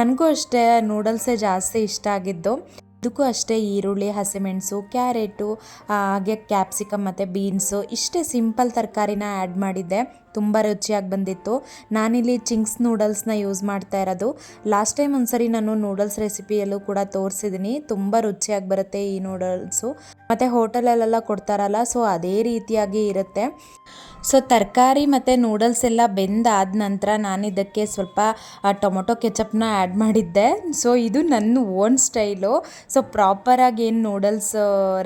ನನಗೂ ಅಷ್ಟೇ ನೂಡಲ್ಸೇ ಜಾಸ್ತಿ ಇಷ್ಟ ಆಗಿದ್ದು. ಇದಕ್ಕೂ ಅಷ್ಟೇ ಈರುಳ್ಳಿ ಹಸಿಮೆಣಸು ಕ್ಯಾರೆಟು ಹಾಗೆ ಕ್ಯಾಪ್ಸಿಕಮ್ ಮತ್ತು ಬೀನ್ಸು ಇಷ್ಟೇ ಸಿಂಪಲ್ ತರಕಾರಿನ ಆ್ಯಡ್ ಮಾಡಿದ್ದೆ. ತುಂಬ ರುಚಿಯಾಗಿ ಬಂದಿತ್ತು. ನಾನಿಲ್ಲಿ ಚಿಂಗ್ಸ್ ನೂಡಲ್ಸ್ನ ಯೂಸ್ ಮಾಡ್ತಾ ಇರೋದು. ಲಾಸ್ಟ್ ಟೈಮ್ ಒಂದ್ಸರಿ ನಾನು ನೂಡಲ್ಸ್ ರೆಸಿಪಿಯಲ್ಲೂ ಕೂಡ ತೋರಿಸಿದ್ದೀನಿ. ತುಂಬ ರುಚಿಯಾಗಿ ಬರುತ್ತೆ ಈ ನೂಡಲ್ಸು. ಮತ್ತು ಹೋಟೆಲಲ್ಲೆಲ್ಲ ಕೊಡ್ತಾರಲ್ಲ, ಸೊ ಅದೇ ರೀತಿಯಾಗಿ ಇರುತ್ತೆ. ಸೊ ತರಕಾರಿ ಮತ್ತು ನೂಡಲ್ಸ್ ಎಲ್ಲ ಬೆಂದಾದ ನಂತರ ನಾನು ಇದಕ್ಕೆ ಸ್ವಲ್ಪ ಟೊಮೊಟೊ ಕೆಚಪ್ನ ಆ್ಯಡ್ ಮಾಡಿದ್ದೆ. ಸೊ ಇದು ನನ್ನ ಓನ್ ಸ್ಟೈಲು. ಸೊ ಪ್ರಾಪರಾಗಿ ಏನು ನೂಡಲ್ಸ್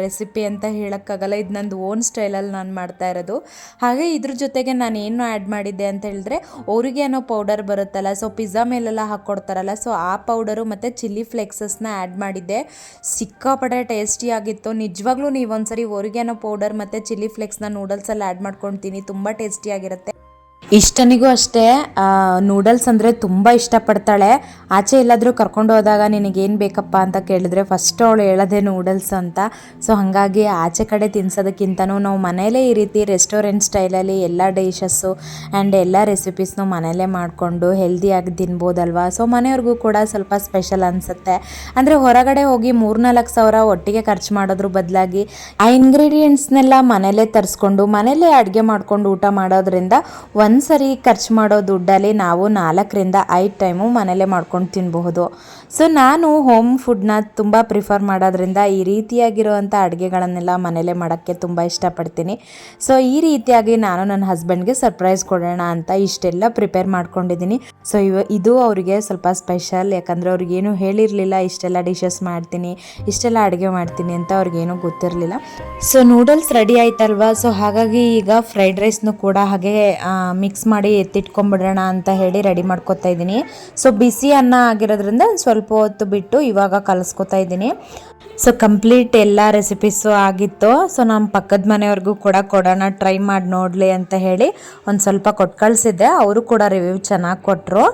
ರೆಸಿಪಿ ಅಂತ ಹೇಳೋಕ್ಕಾಗಲ್ಲ. ಇದು ನಂದು ಓನ್ ಸ್ಟೈಲಲ್ಲಿ ನಾನು ಮಾಡ್ತಾ ಇರೋದು. ಹಾಗೆ ಇದ್ರ ಜೊತೆಗೆ ನಾನು ಏನು ಆ್ಯಡ್ ಮಾಡಿದ್ದೆ ಅಂತ ಹೇಳಿದ್ರೆ ಅನ್ನೋ ಪೌಡರ್ ಬರುತ್ತಲ್ಲ ಸೊ ಪಿಜ್ಜಾ ಮೇಲೆಲ್ಲ ಹಾಕ್ಕೊಡ್ತಾರಲ್ಲ ಸೊ ಆ ಪೌಡರು ಮತ್ತು ಚಿಲ್ಲಿ ಫ್ಲೆಕ್ಸಸ್ನ ಆ್ಯಡ್ ಮಾಡಿದ್ದೆ. ಸಿಕ್ಕಾಪಟ್ಟೆ ಟೇಸ್ಟಿಯಾಗಿತ್ತು ನಿಜವಾಗ್ಲೂ ನೀವು ಒಂದ್ಸರಿ ಅನ್ನೋ ಪೌಡರ್ ಮತ್ತು ಚಿಲ್ಲಿ ಫ್ಲೆಕ್ಸ್ನ ನೂಡಲ್ಸಲ್ಲಿ ಆ್ಯಡ್ ಮಾಡ್ಕೊಳ್ತೀನಿ ತುಂಬ ಟೇಸ್ಟಿಯಾಗಿರುತ್ತೆ ಇಷ್ಟನಿಗೂ ಅಷ್ಟೇ ನೂಡಲ್ಸ್ ಅಂದರೆ ತುಂಬ ಇಷ್ಟಪಡ್ತಾಳೆ. ಆಚೆ ಎಲ್ಲಾದರೂ ಕರ್ಕೊಂಡು ಹೋದಾಗ ನಿನಗೇನು ಬೇಕಪ್ಪ ಅಂತ ಕೇಳಿದ್ರೆ ಫಸ್ಟ್ ಅವಳು ಹೇಳೋದೇ ನೂಡಲ್ಸ್ ಅಂತ. ಸೊ ಹಾಗಾಗಿ ಆಚೆ ಕಡೆ ತಿನ್ಸೋದಕ್ಕಿಂತನೂ ನಾವು ಮನೇಲೇ ಈ ರೀತಿ ರೆಸ್ಟೋರೆಂಟ್ ಸ್ಟೈಲಲ್ಲಿ ಎಲ್ಲ ಡಿಶಸ್ಸು ಆ್ಯಂಡ್ ಎಲ್ಲ ರೆಸಿಪೀಸ್ನು ಮನೇಲೇ ಮಾಡಿಕೊಂಡು ಹೆಲ್ದಿಯಾಗಿ ತಿನ್ಬೋದಲ್ವಾ? ಸೊ ಮನೆಯವ್ರಿಗೂ ಕೂಡ ಸ್ವಲ್ಪ ಸ್ಪೆಷಲ್ ಅನಿಸುತ್ತೆ. ಅಂದರೆ ಹೊರಗಡೆ ಹೋಗಿ ಮೂರ್ನಾಲ್ಕು ಸಾವಿರ ಒಟ್ಟಿಗೆ ಖರ್ಚು ಮಾಡೋದ್ರ ಬದಲಾಗಿ ಆ ಇಂಗ್ರೀಡಿಯೆಂಟ್ಸ್ನೆಲ್ಲ ಮನೇಲೇ ತರಿಸ್ಕೊಂಡು ಮನೇಲೇ ಅಡುಗೆ ಮಾಡ್ಕೊಂಡು ಊಟ ಮಾಡೋದ್ರಿಂದ ಒಂದ್ಸರಿ ಖರ್ಚು ಮಾಡೋ ದುಡ್ಡಲ್ಲಿ ನಾವು ನಾಲ್ಕರಿಂದ ಐದು ಟೈಮು ಮನೇಲೆ ಮಾಡ್ಕೊಂಡು ತಿನ್ನಬಹುದು ಸೊ ನಾನು ಹೋಮ್ ಫುಡ್ನ ತುಂಬ ಪ್ರಿಫರ್ ಮಾಡೋದ್ರಿಂದ ಈ ರೀತಿಯಾಗಿರುವಂಥ ಅಡುಗೆಗಳನ್ನೆಲ್ಲ ಮನೇಲೆ ಮಾಡೋಕ್ಕೆ ತುಂಬ ಇಷ್ಟಪಡ್ತೀನಿ. ಸೊ ಈ ರೀತಿಯಾಗಿ ನಾನು ನನ್ನ ಹಸ್ಬೆಂಡ್ಗೆ ಸರ್ಪ್ರೈಸ್ ಕೊಡೋಣ ಅಂತ ಇಷ್ಟೆಲ್ಲ ಪ್ರಿಪೇರ್ ಮಾಡ್ಕೊಂಡಿದ್ದೀನಿ. ಸೊ ಇವ, ಇದು ಅವರಿಗೆ ಸ್ವಲ್ಪ ಸ್ಪೆಷಲ್ ಯಾಕಂದರೆ ಅವ್ರಿಗೇನು ಹೇಳಿರಲಿಲ್ಲ, ಇಷ್ಟೆಲ್ಲ ಡಿಶಸ್ ಮಾಡ್ತೀನಿ, ಇಷ್ಟೆಲ್ಲ ಅಡುಗೆ ಮಾಡ್ತೀನಿ ಅಂತ ಅವ್ರಿಗೇನು ಗೊತ್ತಿರಲಿಲ್ಲ. ಸೊ ನೂಡಲ್ಸ್ ರೆಡಿ ಆಯ್ತಲ್ವಾ? ಸೊ ಹಾಗಾಗಿ ಈಗ ಫ್ರೈಡ್ ರೈಸ್ನು ಕೂಡ ಹಾಗೆ ಮಿಕ್ಸ್ ಮಾಡಿ ಎತ್ತಿಟ್ಕೊಂಡ್ಬಿಡೋಣ ಅಂತ ಹೇಳಿ ರೆಡಿ ಮಾಡ್ಕೊತಾ ಇದ್ದೀನಿ. ಸೊ ಬಿಸಿ ಅನ್ನ ಆಗಿರೋದ್ರಿಂದ ಸ್ವಲ್ಪ ಹೊತ್ತು ಬಿಟ್ಟು ಇವಾಗ ಕಲಿಸ್ಕೊತಾ ಇದ್ದೀನಿ. ಸೊ ಕಂಪ್ಲೀಟ್ ಎಲ್ಲ ರೆಸಿಪೀಸು ಆಗಿತ್ತು. ಸೊ ನಮ್ಮ ಪಕ್ಕದ ಮನೆಯವ್ರಿಗೂ ಕೂಡ ಕೊಡೋಣ ಟ್ರೈ ಮಾಡಿ ನೋಡಲಿ ಅಂತ ಹೇಳಿ ಒಂದು ಸ್ವಲ್ಪ ಕೊಟ್ಟು ಕಳಿಸಿದ್ದೆ. ಅವರು ಕೂಡ ರಿವ್ಯೂ ಚೆನ್ನಾಗಿ ಕೊಟ್ಟರು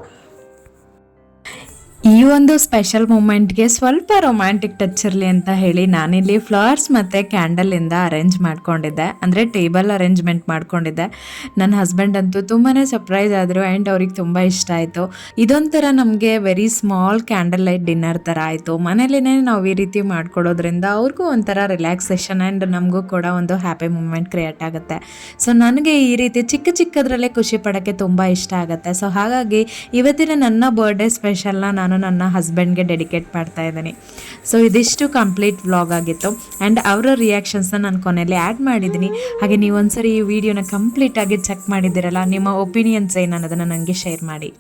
ಈ ಒಂದು ಸ್ಪೆಷಲ್ ಮೂಮೆಂಟ್ಗೆ ಸ್ವಲ್ಪ ರೊಮ್ಯಾಂಟಿಕ್ ಟಚ್ ಇರಲಿ ಅಂತ ಹೇಳಿ ನಾನಿಲ್ಲಿ ಫ್ಲವರ್ಸ್ ಮತ್ತು ಕ್ಯಾಂಡಲಿಂದ ಅರೇಂಜ್ ಮಾಡ್ಕೊಂಡಿದ್ದೆ. ಅಂದರೆ ಟೇಬಲ್ ಅರೇಂಜ್ಮೆಂಟ್ ಮಾಡ್ಕೊಂಡಿದ್ದೆ. ನನ್ನ ಹಸ್ಬೆಂಡ್ ಅಂತೂ ತುಂಬಾ ಸರ್ಪ್ರೈಸ್ ಆದರು ಆ್ಯಂಡ್ ಅವ್ರಿಗೆ ತುಂಬ ಇಷ್ಟ ಆಯಿತು. ಇದೊಂಥರ ನಮಗೆ very small candle light dinner ಥರ ಆಯಿತು. ಮನೇಲೇ ನಾವು ಈ ರೀತಿ ಮಾಡ್ಕೊಡೋದ್ರಿಂದ ಅವ್ರಿಗೂ ಒಂಥರ ರಿಲ್ಯಾಕ್ಸೇಷನ್ ಆ್ಯಂಡ್ ನಮಗೂ ಕೂಡ ಒಂದು ಹ್ಯಾಪಿ ಮೂಮೆಂಟ್ ಕ್ರಿಯೇಟ್ ಆಗುತ್ತೆ. ಸೊ ನನಗೆ ಈ ರೀತಿ ಚಿಕ್ಕ ಚಿಕ್ಕದ್ರಲ್ಲೇ ಖುಷಿ ಪಡೋಕ್ಕೆ ತುಂಬ ಇಷ್ಟ ಆಗುತ್ತೆ. ಸೊ ಹಾಗಾಗಿ ಇವತ್ತಿನ ನನ್ನ ಬರ್ಡೇ ಸ್ಪೆಷಲ್ನ ನಾನು ನನ್ನ ಹಸ್ಬೆಂಡ್ಗೆ ಡೆಡಿಕೇಟ್ ಮಾಡ್ತಾ ಇದ್ದೀನಿ. ಸೊ ಇದಿಷ್ಟು ಕಂಪ್ಲೀಟ್ ವ್ಲಾಗ್ ಆಗಿತ್ತು. ಆ್ಯಂಡ್ ಅವರ ರಿಯಾಕ್ಷನ್ಸ್ನ ನಾನು ಕೊನೆಯಲ್ಲಿ ಆ್ಯಡ್ ಮಾಡಿದ್ದೀನಿ. ಹಾಗೆ ನೀವು ಒಂದ್ಸರಿ ಈ ವಿಡಿಯೋನ ಕಂಪ್ಲೀಟಾಗಿ ಚೆಕ್ ಮಾಡಿದ್ದೀರಲ್ಲ, ನಿಮ್ಮ ಒಪಿನಿಯನ್ಸ್ ಏನು ಅನ್ನೋದನ್ನು ನನಗೆ ಶೇರ್ ಮಾಡಿ.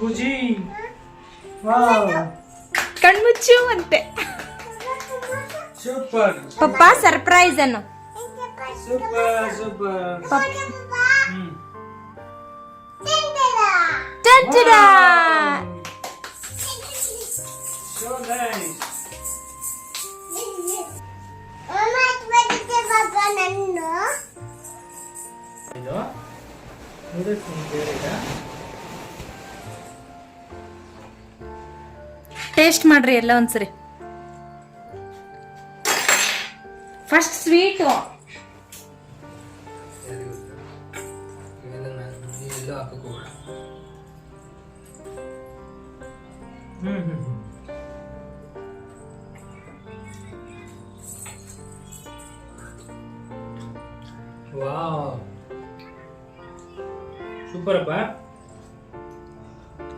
surprise, Buji! Wow! ಕಣ್ಮುಚ್ಚು ಅಂತೆ Super! ಪಪ್ಪ ಸರ್ಪ್ರೈಸ್ ಅನ್ನು Super, super! Hmm. ಟಂಟಡಾ! So nice! ಇದು noodles ನಿಮ್ಗೆ ಬೇರೆನಾ? taste ಮಾಡ್ರಿ ಎಲ್ಲ ಒಂದ್ಸರಿ. ಫಸ್ಟ್ ಸ್ವೀಟು ಅಪ್ಪ.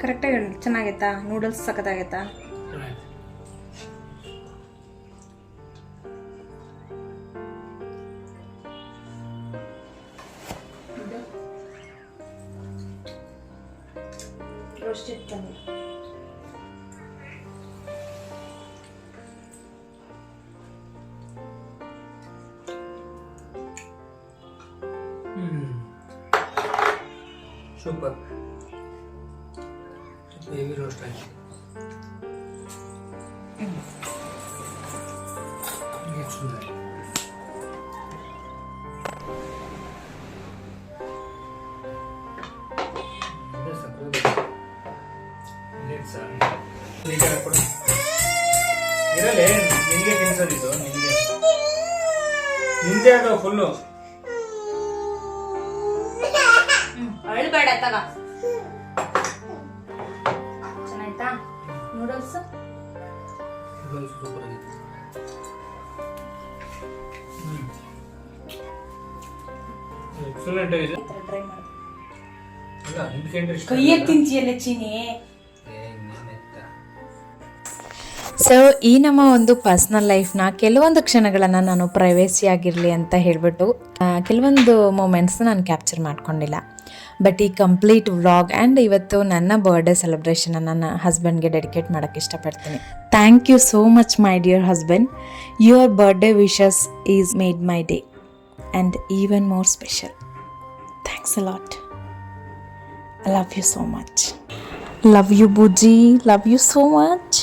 ಕರೆಕ್ಟಾಗಿ ಚೆನ್ನಾಗೈತಾ? ನೂಡಲ್ಸ್ ಸಖತ್ತಾಗೈತಾ? ಕಡೆ ತಿನ್ಸೋದಿದ್ದು ನಿನಗೆ ನಿಂದೆ ಅದು ಫುಲ್ಲು ಅಳ್ಬೇಡ ತಗ. ಚೆನ್ನಾಯ್ತಾ? ನೂಡಲ್ಸ್ ಸೂಪರ್ ಆಗಿತ್ತು ಎಕ್ಸಲೆಂಟ್ ಆಗಿದೆ ಅಲ್ಲ ಕೈಯಲ್ಲಿ ತಿಂತೀಯಲ್ಲ ಚೀನಿ ಸೊ ಈ ನಮ್ಮ ಒಂದು ಪರ್ಸ್ನಲ್ ಲೈಫ್ನ ಕೆಲವೊಂದು ಕ್ಷಣಗಳನ್ನು ನಾನು ಪ್ರೈವೇಸಿ ಆಗಿರಲಿ ಅಂತ ಹೇಳಿಬಿಟ್ಟು ಕೆಲವೊಂದು ಮೂಮೆಂಟ್ಸ್ ನಾನು ಕ್ಯಾಪ್ಚರ್ ಮಾಡ್ಕೊಂಡಿಲ್ಲ. ಬಟ್ ಈ ಕಂಪ್ಲೀಟ್ ವ್ಲಾಗ್ ಆ್ಯಂಡ್ ಇವತ್ತು ನನ್ನ ಬರ್ಡೇ ಸೆಲೆಬ್ರೇಷನ್ನ ನನ್ನ ಹಸ್ಬೆಂಡ್ಗೆ ಡೆಡಿಕೇಟ್ ಮಾಡೋಕ್ಕೆ ಇಷ್ಟಪಡ್ತೀನಿ. Thank you so much my dear husband your birthday wishes is made my day and even more special thanks a lot I love you so much love you Buji love you so much